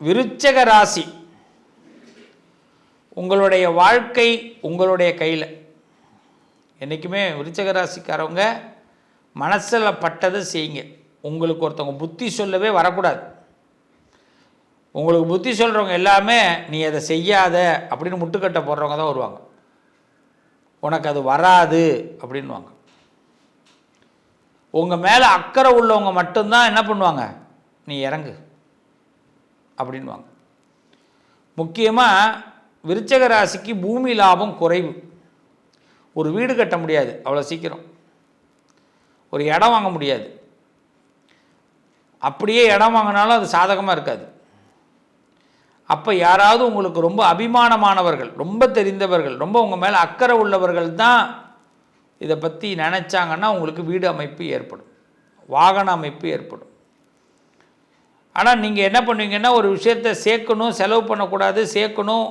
விருச்சக ராசி. உங்களுடைய வாழ்க்கை உங்களுடைய கையில். என்றைக்குமே விருச்சக ராசிக்காரவங்க மனசில் பட்டதை செய்யுங்க. உங்களுக்கு ஒருத்தவங்க புத்தி சொல்லவே வரக்கூடாது. உங்களுக்கு புத்தி சொல்கிறவங்க எல்லாமே நீ அதை செய்யாத அப்படின்னு முட்டுக்கட்டை போடுறவங்க தான் வருவாங்க. உனக்கு அது வராது அப்படின்வாங்க உங்கள் மேலே அக்கறை உள்ளவங்க மட்டும்தான் என்ன பண்ணுவாங்க? நீ இறங்கு. அப்படின்வாங்க முக்கியமாக விருச்சக ராசிக்கு பூமி லாபம் குறைவு. ஒரு வீடு கட்ட முடியாது அவ்வளோ சீக்கிரம். ஒரு இடம் வாங்க முடியாது. அப்படியே இடம் வாங்கினாலும் அது சாதகமாக இருக்காது. அப்போ யாராவது உங்களுக்கு ரொம்ப அபிமானமானவர்கள் ரொம்ப தெரிந்தவர்கள் ரொம்ப உங்கள் மேலே அக்கறை உள்ளவர்கள் தான் இதை பற்றி நினச்சாங்கன்னா உங்களுக்கு வீடு அமைப்பு ஏற்படும். வாகன அமைப்பு ஏற்படும். ஆனால் நீங்கள் என்ன பண்ணுவீங்கன்னா ஒரு விஷயத்தை சேர்க்கணும் செலவு பண்ணக்கூடாது சேர்க்கணும்.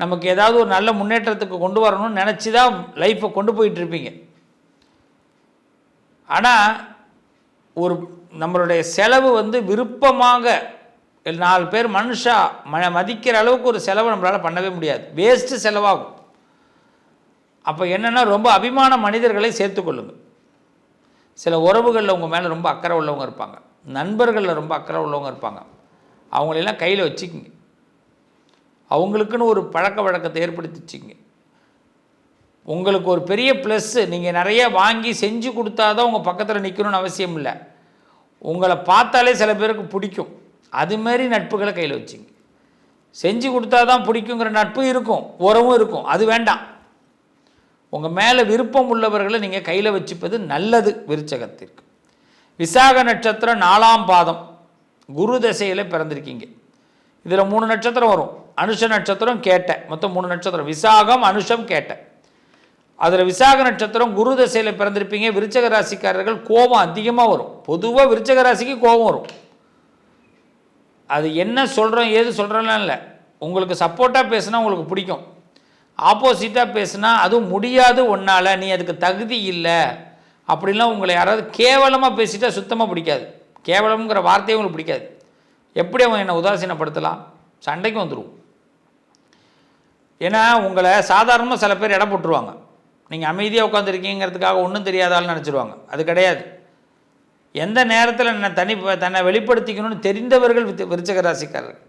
நமக்கு ஏதாவது ஒரு நல்ல முன்னேற்றத்துக்கு கொண்டு வரணும்னு நினச்சி தான் லைஃப்பை கொண்டு போயிட்டுருப்பீங்க ஆனால் ஒரு நம்மளுடைய செலவு வந்து விருப்பமாக நாலு பேர் மனுஷா ம மதிக்கிற அளவுக்கு ஒரு செலவு நம்மளால் பண்ணவே முடியாது. வேஸ்ட்டு செலவாகும். அப்போ என்னென்னா ரொம்ப அபிமான மனிதர்களை சேர்த்துக்கொள்ளுங்கள் சில உறவுகளில் உங்கள் மேலே ரொம்ப அக்கறை உள்ளவங்க இருப்பாங்க. நண்பர்களில் ரொம்ப அக்கறை உள்ளவங்க இருப்பாங்க. அவங்களெல்லாம் கையில் வச்சுக்கிங்க. அவங்களுக்குன்னு ஒரு பழக்க வழக்கத்தை ஏற்படுத்தி வச்சுக்கிங்க. உங்களுக்கு ஒரு பெரிய ப்ளஸ்ஸு நீங்கள் நிறைய வாங்கி செஞ்சு கொடுத்தா தான் உங்கள் பக்கத்தில் நிற்கணும்னு அவசியம் இல்லை. உங்களை பார்த்தாலே சில பேருக்கு பிடிக்கும். அதுமாரி நட்புகளை கையில் வச்சுங்க செஞ்சு கொடுத்தா தான் பிடிக்குங்கிற நட்பு இருக்கும். உறவும் இருக்கும். அது வேண்டாம். உங்கள் மேலே விருப்பம் உள்ளவர்களை நீங்கள் கையில் வச்சுப்பது நல்லது விருச்சகத்திற்கு. விசாக நட்சத்திரம் நாலாம் பாதம். குரு தசையில் பிறந்திருக்கீங்க. இதில் மூணு நட்சத்திரம் வரும். அனுஷ நட்சத்திரம் கேட்டேன் மொத்தம் மூணு நட்சத்திரம். விசாகம் அனுஷம் கேட்டேன் அதில் விசாக நட்சத்திரம் குரு தசையில் பிறந்திருப்பீங்க. விருச்சக ராசிக்காரர்கள் கோபம் அதிகமாக வரும். பொதுவாக விருச்சக ராசிக்கு கோபம் வரும். அது என்ன சொல்கிறோம் ஏது சொல்கிறோம்லாம் இல்லை. உங்களுக்கு சப்போர்ட்டாக பேசுனா உங்களுக்கு பிடிக்கும். ஆப்போசிட்டாக பேசுனா அதுவும் முடியாது ஒன்றால் நீ அதுக்கு தகுதி இல்லை. அப்படின்லாம் உங்களை யாராவது கேவலமாக பேசிட்டா சுத்தமாக பிடிக்காது. கேவலம்ங்கிற வார்த்தையே உங்களுக்கு பிடிக்காது. எப்படி அவன் என்னை உதாசீனப்படுத்தலாம்? சண்டைக்கு வந்துடுவோம் ஏன்னா உங்களை சாதாரணமாக சில பேர் இடம் போட்டுருவாங்க. நீங்கள் அமைதியாக உட்காந்துருக்கீங்கிறதுக்காக ஒன்றும் தெரியாதாலும் நினச்சிருவாங்க. அது கிடையாது. எந்த நேரத்தில் என்ன தனி தன்னை வெளிப்படுத்திக்கணும்னு தெரிந்தவர்கள் விருச்சக ராசிக்காரர்கள்.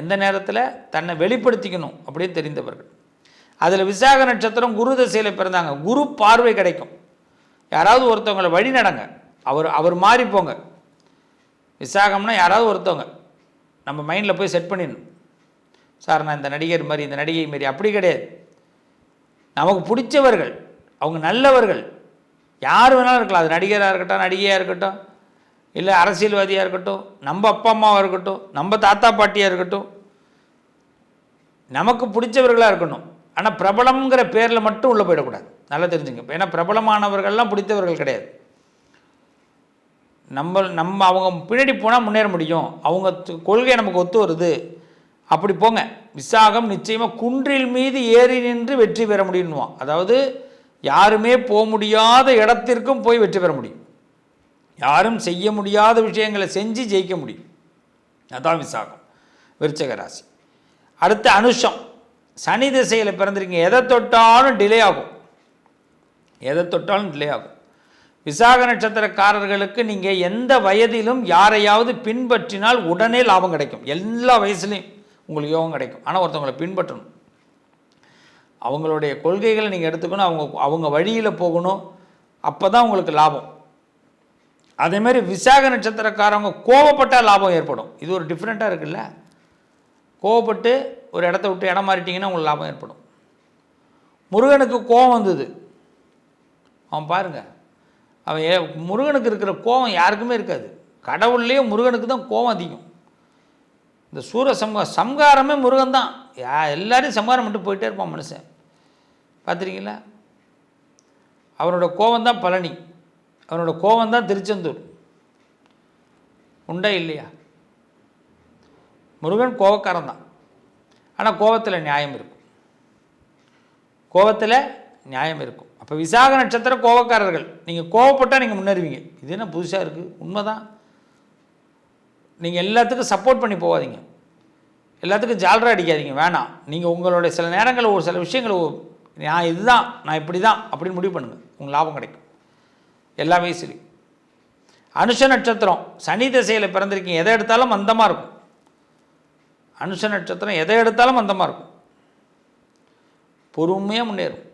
எந்த நேரத்தில் தன்னை வெளிப்படுத்திக்கணும் அப்படின்னு தெரிந்தவர்கள். அதில் விசாக நட்சத்திரம் குரு தசையில் பிறந்தாங்க. குரு பார்வை கிடைக்கும். யாராவது ஒருத்தவங்களை வழி நடங்க. அவர் அவர் மாறி போங்க. விசாகம்னா யாராவது ஒருத்தவங்க. நம்ம மைண்டில் போய் செட் பண்ணிடணும். சார் நான் இந்த நடிகர் மாதிரி இந்த நடிகை மாதிரி அப்படி கிடையாது. நமக்கு பிடிச்சவர்கள் அவங்க நல்லவர்கள். யார் வேணாலும் இருக்கலாம். அது நடிகராக இருக்கட்டும் நடிகையாக இருக்கட்டும் இல்லை அரசியல்வாதியாக இருக்கட்டும் நம்ம அப்பா அம்மாவாக இருக்கட்டும் நம்ம தாத்தா பாட்டியாக இருக்கட்டும். நமக்கு பிடிச்சவர்களாக இருக்கணும். ஆனால் பிரபலம்ங்கிற பேரில் மட்டும் உள்ளே போயிடக்கூடாது. நல்லா தெரிஞ்சுங்க. ஏன்னா பிரபலமானவர்கள்லாம் பிடித்தவர்கள் கிடையாது. நம்ம நம்ம அவங்க பின்னாடி போனால் முன்னேற முடியும். அவங்க கொள்கை நமக்கு ஒத்து வருது. அப்படி போங்க. விசாகம் நிச்சயமாக குன்றில் மீது ஏறி நின்று வெற்றி பெற முடியும்னுவான். அதாவது யாருமே போக முடியாத இடத்திற்கும் போய் வெற்றி பெற முடியும். யாரும் செய்ய முடியாத விஷயங்களை செஞ்சு ஜெயிக்க முடியும். அதான் விசாகம். விருச்சக ராசி. அடுத்து அனுஷம். சனி திசையில் பிறந்திருக்கீங்க. எதை தொட்டாலும் டிலே ஆகும். எதை தொட்டாலும் டிலே ஆகும். விசாக நட்சத்திரக்காரர்களுக்கு நீங்கள் எந்த வயதிலும் யாரையாவது பின்பற்றினால் உடனே லாபம் கிடைக்கும். எல்லா வயசுலையும் உங்களுக்கு யோகம் கிடைக்கும். ஆனால் ஒருத்தவங்களை பின்பற்றணும். அவங்களுடைய கொள்கைகளை நீங்கள் எடுத்துக்கணும். அவங்க அவங்க வழியில் போகணும். அப்போ தான் உங்களுக்கு லாபம். அதேமாரி விசாக நட்சத்திரக்காரவங்க கோவப்பட்டால் லாபம் ஏற்படும். இது ஒரு டிஃப்ரெண்ட்டாக இருக்குல்ல? கோவப்பட்டு ஒரு இடத்த விட்டு இடம் மாறிட்டீங்கன்னா உங்களுக்கு லாபம் ஏற்படும். முருகனுக்கு கோவம் வந்தது. அவன் பாருங்க. அவன் ஏ முருகனுக்கு இருக்கிற கோவம் யாருக்குமே இருக்காது. கடவுள்லேயே முருகனுக்கு தான் கோவம் அதிகம். இந்த சூர சம்ஹா சம்ஹாரமே முருகன் தான். யா எல்லாரையும் சம்ஹாரம் மட்டும் போயிட்டே இருப்பான் மனுஷன். பார்த்துருக்கீங்களா அவனோட கோவம் தான் பழனி. அவனோட கோவம் தான் திருச்செந்தூர். உண்டா இல்லையா? முருகன் கோவக்காரன் தான். ஆனால் கோவத்தில் நியாயம் இருக்கும். கோவத்தில் நியாயம் இருக்கும். அப்போ விசாக நட்சத்திரம் கோவக்காரர்கள் நீங்கள் கோவப்பட்டால் நீங்கள் முன்னேறுவீங்க. இது என்ன புதுசாக இருக்குது உண்மைதான். நீங்கள் எல்லாத்துக்கும் சப்போர்ட் பண்ணி போகாதீங்க. எல்லாத்துக்கும் ஜாலராக அடிக்காதீங்க. வேணாம். நீங்கள் உங்களுடைய சில நேரங்களில் ஒரு சில விஷயங்கள் நான் இதுதான் நான் இப்படி தான் அப்படின்னு முடிவு பண்ணுங்கள் உங்களுக்கு லாபம் கிடைக்கும். எல்லாமே சரி. அனுஷ நட்சத்திரம் சனி திசையில் பிறந்திருக்கீங்க. எதை எடுத்தாலும் மந்தமாக இருக்கும். அனுஷ நட்சத்திரம் எதை எடுத்தாலும் மந்தமாக இருக்கும். பொறுமையாக முன்னேறும்.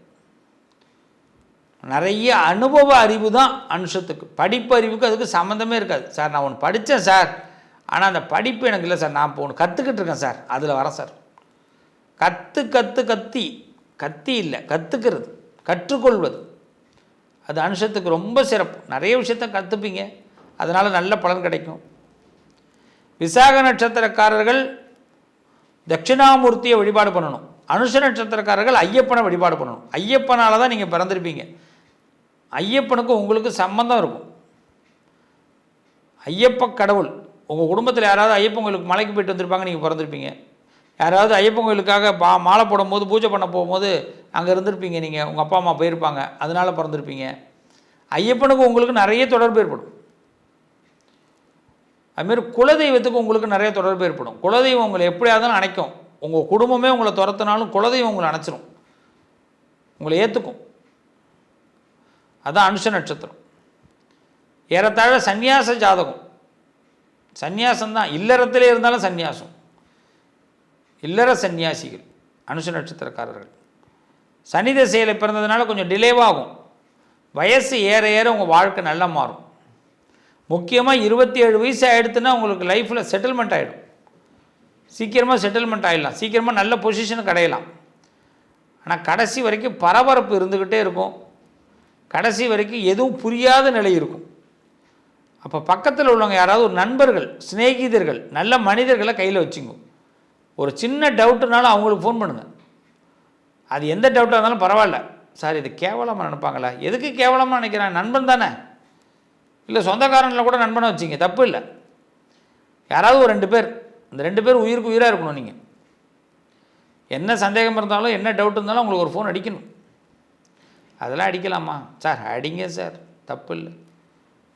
நிறைய அனுபவ அறிவு தான் அனுஷத்துக்கு. படிப்பு அறிவுக்கு அதுக்கு சம்மந்தமே இருக்காது. சார் நான் ஒன்று படித்தேன் சார். ஆனால் அந்த படிப்பு எனக்கு இல்லை சார். நான் இப்போ ஒன்று கற்றுக்கிட்டு இருக்கேன் சார். அதில் வரேன் சார். கற்று கற்று கத்தி. கத்தி இல்லை கற்றுக்கிறது கற்றுக்கொள்வது. அது அனுஷத்துக்கு ரொம்ப சிறப்பு. நிறைய விஷயத்த கற்றுப்பீங்க அதனால் நல்ல பலன் கிடைக்கும். விசாக நட்சத்திரக்காரர்கள் தட்சிணாமூர்த்தியை வழிபாடு பண்ணணும். அனுஷ நட்சத்திரக்காரர்கள் ஐயப்பனை வழிபாடு பண்ணணும். ஐயப்பனால தான் நீங்கள் பிறந்திருப்பீங்க. ஐயப்பனுக்கும் உங்களுக்கு சம்பந்தம் இருக்கும். ஐயப்ப கடவுள் உங்கள் குடும்பத்தில் யாராவது ஐயப்பன் கோயிலுக்கு மலைக்கு போயிட்டு வந்திருப்பாங்க நீங்கள் பிறந்திருப்பீங்க. யாராவது ஐயப்பன் கோயிலுக்காக பா மாலை போடும்போது பூஜை பண்ண போகும்போது அங்கே இருந்திருப்பீங்க நீங்கள் உங்கள் அப்பா அம்மா போயிருப்பாங்க. அதனால் பிறந்திருப்பீங்க. ஐயப்பனுக்கு உங்களுக்கு நிறைய தொடர்பு ஏற்படும். அதுமாரி குலதெய்வத்துக்கு உங்களுக்கு நிறைய தொடர்பு ஏற்படும். குலதெய்வம் உங்களை எப்படியாவது அணைக்கும். உங்கள் குடும்பமே உங்களை துரத்தினாலும் குலதெய்வம் உங்களை அணைச்சிரும். உங்களை ஏற்றுக்கும் அதுதான் அனுஷ நட்சத்திரம். ஏறத்தாழ சந்நியாச ஜாதகம். சந்நியாசம் தான். இல்லறத்திலே இருந்தாலும் சந்நியாசம். இல்லற சந்நியாசிகள் அனுஷ நட்சத்திரக்காரர்கள். சனி திசையில் பிறந்ததுனால கொஞ்சம் டிலேவாகும் வயசு ஏற ஏற உங்கள் வாழ்க்கை நல்லா மாறும். முக்கியமாக இருபத்தி ஏழு வயசு ஆகிடுத்துன்னா உங்களுக்கு லைஃப்பில் செட்டில்மெண்ட் ஆகிடும் சீக்கிரமாக செட்டில்மெண்ட் ஆகிடலாம் சீக்கிரமாக நல்ல பொசிஷன் அடையலாம் ஆனால் கடைசி வரைக்கும் பரபரப்பு இருந்துக்கிட்டே இருக்கும். கடைசி வரைக்கும் எதுவும் புரியாத நிலை இருக்கும். அப்போ பக்கத்தில் உள்ளவங்க யாராவது ஒரு நண்பர்கள் சிநேகிதர்கள் நல்ல மனிதர்களை கையில் வச்சுங்க. ஒரு சின்ன டவுட்டுனாலும் அவங்களுக்கு ஃபோன் பண்ணுங்கள் அது எந்த டவுட்டாக இருந்தாலும் பரவாயில்ல. சார் இது கேவலமாக நினைப்பாங்களா? எதுக்கு கேவலமாக நினைக்கிறேன் நண்பன் தானே. இல்லை சொந்தக்காரனில் கூட நண்பனை வச்சிங்க தப்பு இல்லை. யாராவது ஒரு ரெண்டு பேர் அந்த ரெண்டு பேர் உயிருக்கு உயிராக இருக்கணும் நீங்கள் என்ன சந்தேகம் இருந்தாலும் என்ன டவுட் இருந்தாலும் உங்களுக்கு ஒரு ஃபோன் அடிக்கணும். அதெல்லாம் அடிக்கலாமா? சார் அடிங்க சார் தப்பு இல்லை.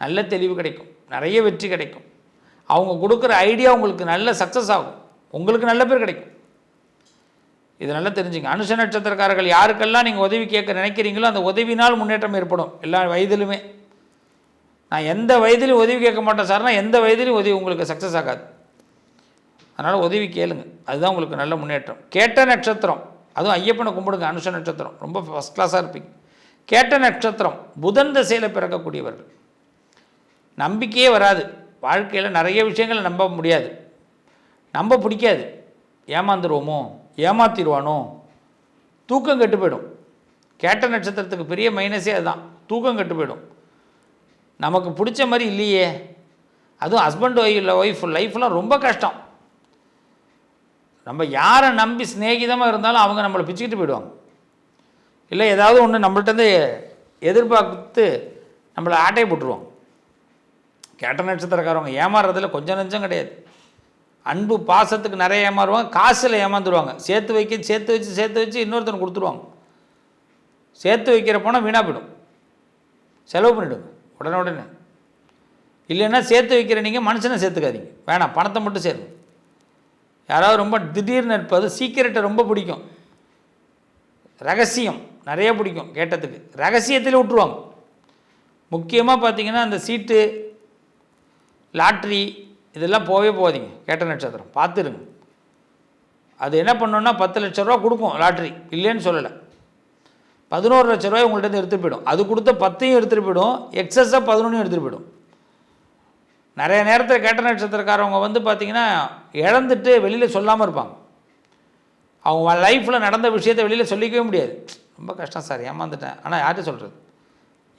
நல்ல தெளிவு கிடைக்கும். நிறைய வெற்றி கிடைக்கும். அவங்க கொடுக்குற ஐடியா உங்களுக்கு நல்ல சக்ஸஸ் ஆகும். உங்களுக்கு நல்ல பேர் கிடைக்கும். இது நல்லா தெரிஞ்சுங்க. அனுஷ நட்சத்திரக்காரர்கள் யாருக்கெல்லாம் நீங்கள் உதவி கேட்க நினைக்கிறீங்களோ அந்த உதவினால் முன்னேற்றம் ஏற்படும். எல்லா வயதிலுமே. நான் எந்த வயதிலும் உதவி கேட்க மாட்டேன் சார்னா எந்த வயதிலும் உதவி உங்களுக்கு சக்ஸஸ் ஆகாது. அதனால் உதவி கேளுங்க. அதுதான் உங்களுக்கு நல்ல முன்னேற்றம். கேட்ட நட்சத்திரம். அதுவும் ஐயப்பனை கும்பிடுங்க அனுஷ நட்சத்திரம். ரொம்ப ஃபஸ்ட் கிளாஸாக இருப்பீங்க. கேட்ட நட்சத்திரம் புதன் திசையில் பிறக்கக்கூடியவர்கள். நம்பிக்கையே வராது. வாழ்க்கையில் நிறைய விஷயங்களை நம்ப முடியாது. நம்ப பிடிக்காது. ஏமாந்துருவோமோ? ஏமாத்திடுவானோ? தூக்கம் கெட்டு போயிடும். கேட்ட நட்சத்திரத்துக்கு பெரிய மைனஸே அதுதான். தூக்கம் கெட்டு போயிடும். நமக்கு பிடிச்ச மாதிரி இல்லையே. அதுவும் ஹஸ்பண்ட் ஒய்ஃப் இல்லை ஒய்ஃப் லைஃப்லாம் ரொம்ப கஷ்டம். நம்ம யாரை நம்பி சிநேகிதமாக இருந்தாலும் அவங்க நம்மளை பிச்சுக்கிட்டு போயிடுவாங்க. இல்லை ஏதாவது ஒன்று நம்மள்ட்டேருந்து எதிர்பார்த்து நம்மளை ஆட்டையை போட்டுருவாங்க. கேட்ட நட்சத்திரக்காரவங்க ஏமாறுறதுல கொஞ்சம் நெஞ்சம் கிடையாது. அன்பு பாசத்துக்கு நிறைய ஏமாறுவாங்க காசில் ஏமாந்துருவாங்க. சேர்த்து வைக்க சேர்த்து வச்சு சேர்த்து வச்சு இன்னொருத்தன் கொடுத்துருவாங்க. சேர்த்து வைக்கிற பணம் வீணாக போயிடும். செலவு பண்ணிவிடுங்க உடனே உடனே. இல்லைன்னா சேர்த்து வைக்கிற நீங்கள் மனுஷனை சேர்த்துக்காதீங்க. வேணாம் பணத்தை மட்டும் சேருங்க யாராவது ரொம்ப திடீர்னு இருப்பது சீக்கிரட்டை ரொம்ப பிடிக்கும். ரகசியம் நிறைய பிடிக்கும் கேட்டதுக்கு. ரகசியத்தில் விட்டுருவாங்க. முக்கியமாக பார்த்தீங்கன்னா அந்த சீட்டு லாட்ரி இதெல்லாம் போகவே போகாதீங்க. கேட்ட நட்சத்திரம். பார்த்துருங்க. அது என்ன பண்ணோன்னா பத்து லட்ச ரூபா கொடுக்கும் லாட்ரி இல்லைன்னு சொல்லலை. பதினோரு லட்ச ரூபாய் உங்கள்கிட்ட எடுத்துகிட்டு போயிடும். அது கொடுத்த பத்தையும் எடுத்துகிட்டு போயிடும். எக்ஸஸாக பதினொன்றையும் எடுத்துகிட்டு போயிடும். நிறைய நேரத்தில் கேட்ட நட்சத்திரக்காரவங்க வந்து பார்த்திங்கன்னா இழந்துட்டு வெளியில் சொல்லாமல் இருப்பாங்க. அவங்க லைஃப்பில் நடந்த விஷயத்தை வெளியில் சொல்லிக்கவே முடியாது. ரொம்ப கஷ்டம் சார் ஏமாந்துட்டேன். ஆனால் யார்கிட்ட சொல்கிறது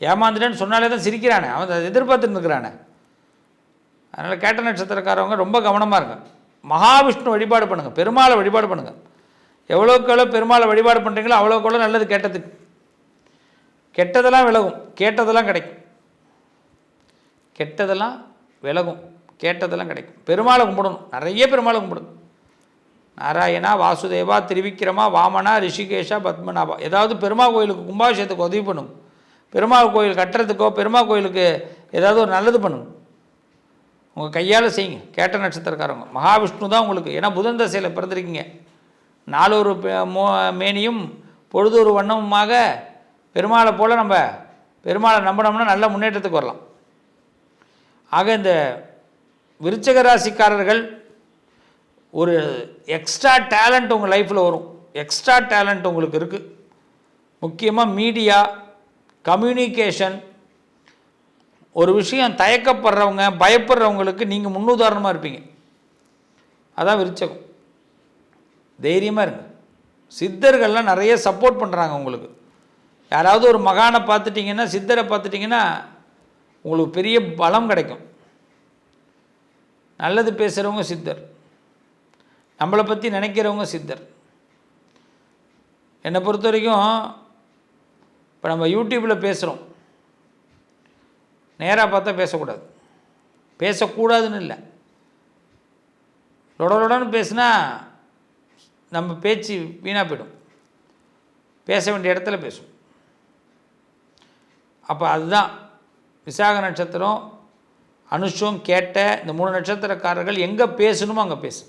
ஏமாந்துட்டேன்னு சொன்னாலே தான் சிரிக்கிறானே. அவன் அதை எதிர்பார்த்துட்டு இருக்கிறானே. அதனால் கேட்ட நட்சத்திரக்காரவங்க ரொம்ப கவனமாக இருங்க. மகாவிஷ்ணு வழிபாடு பண்ணுங்கள் பெருமாளை வழிபாடு பண்ணுங்கள் எவ்வளோக்கு எவ்வளோ பெருமாளை வழிபாடு பண்ணுறீங்களோ அவ்வளோக்கு எவ்வளோ நல்லது கேட்டதுக்கு. கெட்டதெல்லாம் விலகும் கேட்டதெல்லாம் கிடைக்கும். கெட்டதெல்லாம் விலகும் கேட்டதெல்லாம் கிடைக்கும். பெருமாளை கும்பிடணும் நிறைய பெருமாளை கும்பிடணும். நாராயணா வாசுதேவா திரிவிக்ரமா வாமனா ரிஷிகேஷா பத்மநாபா. ஏதாவது பெருமாள் கோயிலுக்கு கும்பாபிஷேகத்துக்கு உதவி பண்ணும். பெருமாள் கோயில் கட்டுறதுக்கோ பெருமாள் கோயிலுக்கு ஏதாவது ஒரு நல்லது பண்ணுங்க உங்கள் கையால் செய்யுங்க. கேட்ட நட்சத்திரக்காரங்க. மகாவிஷ்ணு தான் உங்களுக்கு. ஏன்னா புதன் தசையில் பிறந்திருக்கீங்க. நாலொரு பே- மோ மேனியும் பொழுதொரு வண்ணமுமாக பெருமாளை போல் நம்ம பெருமாளை நம்பினோம்னா நல்ல முன்னேற்றத்துக்கு வரலாம். ஆக இந்த விருச்சக ராசிக்காரர்கள் ஒரு எக்ஸ்ட்ரா டேலண்ட் உங்கள் லைஃப்பில் வரும். எக்ஸ்ட்ரா டேலண்ட் உங்களுக்கு இருக்குது முக்கியமாக மீடியா கம்யூனிகேஷன் ஒரு விஷயம் தயக்கப்படுறவங்க பயப்படுறவங்களுக்கு நீங்கள் முன்னுதாரணமாக இருப்பீங்க. அதான் விருச்சகம். தைரியமாக இருங்க. சித்தர்கள்லாம் நிறைய சப்போர்ட் பண்ணுறாங்க உங்களுக்கு. யாராவது ஒரு மகானை பார்த்துட்டிங்கன்னா சித்தரை பார்த்துட்டிங்கன்னா உங்களுக்கு பெரிய பலம் கிடைக்கும். நல்லது பேசுகிறவங்க சித்தர். நம்மளை பற்றி நினைக்கிறவங்க சித்தர். என்னை பொறுத்த வரைக்கும் இப்போ நம்ம யூடியூப்பில் பேசுகிறோம் நேராக பார்த்தா பேசக்கூடாது. பேசக்கூடாதுன்னு இல்லை. லொடலொடன்னு பேசுனா நம்ம பேச்சு வீணாக போயிடும். பேச வேண்டிய இடத்துல பேசும் அப்போ அதுதான். விசாக நட்சத்திரம் அனுஷம் கேட்ட இந்த மூணு நட்சத்திரக்காரர்கள் எங்கே பேசணுமோ அங்கே பேசு.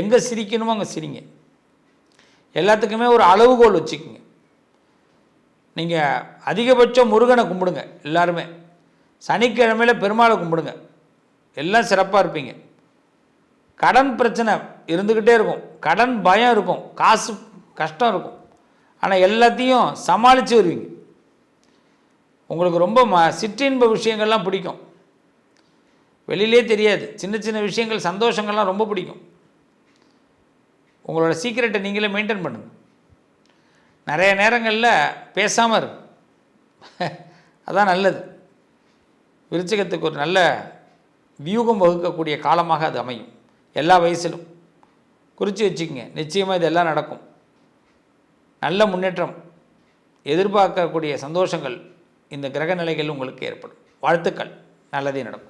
எங்கே சிரிக்கணுமோ அங்கே சிரிங்க. எல்லாத்துக்குமே ஒரு அளவுகோல் வச்சுக்கோங்க. நீங்கள் அதிகபட்சம் முருகனை கும்பிடுங்க எல்லாருமே. சனிக்கிழமையில் பெருமாளை கும்பிடுங்க. எல்லாம் சிறப்பாக இருப்பீங்க. கடன் பிரச்சனை இருந்துக்கிட்டே இருக்கும். கடன் பயம் இருக்கும். காசு கஷ்டம் இருக்கும். ஆனால் எல்லாத்தையும் சமாளித்து வருவீங்க. உங்களுக்கு ரொம்ப ம சிற்றின்ப விஷயங்கள்லாம் பிடிக்கும். வெளியிலே தெரியாது. சின்ன சின்ன விஷயங்கள் சந்தோஷங்கள்லாம் ரொம்ப பிடிக்கும். உங்களோட சீக்கிரட்டை நீங்களே மெயின்டைன் பண்ணுங்கள் நிறைய நேரங்களில் பேசாமல் இருக்கும் அதான் நல்லது. விருச்சிகத்துக்கு ஒரு நல்ல வியூகம் வகுக்கக்கூடிய காலமாக அது அமையும். எல்லா வயசிலும். குறித்து வச்சுக்கோங்க. நிச்சயமாக இதெல்லாம் நடக்கும். நல்ல முன்னேற்றம். எதிர்பார்க்கக்கூடிய சந்தோஷங்கள். இந்த கிரக நிலைகள் உங்களுக்கு ஏற்படும். வாழ்த்துக்கள். நல்லதே நடக்கும்.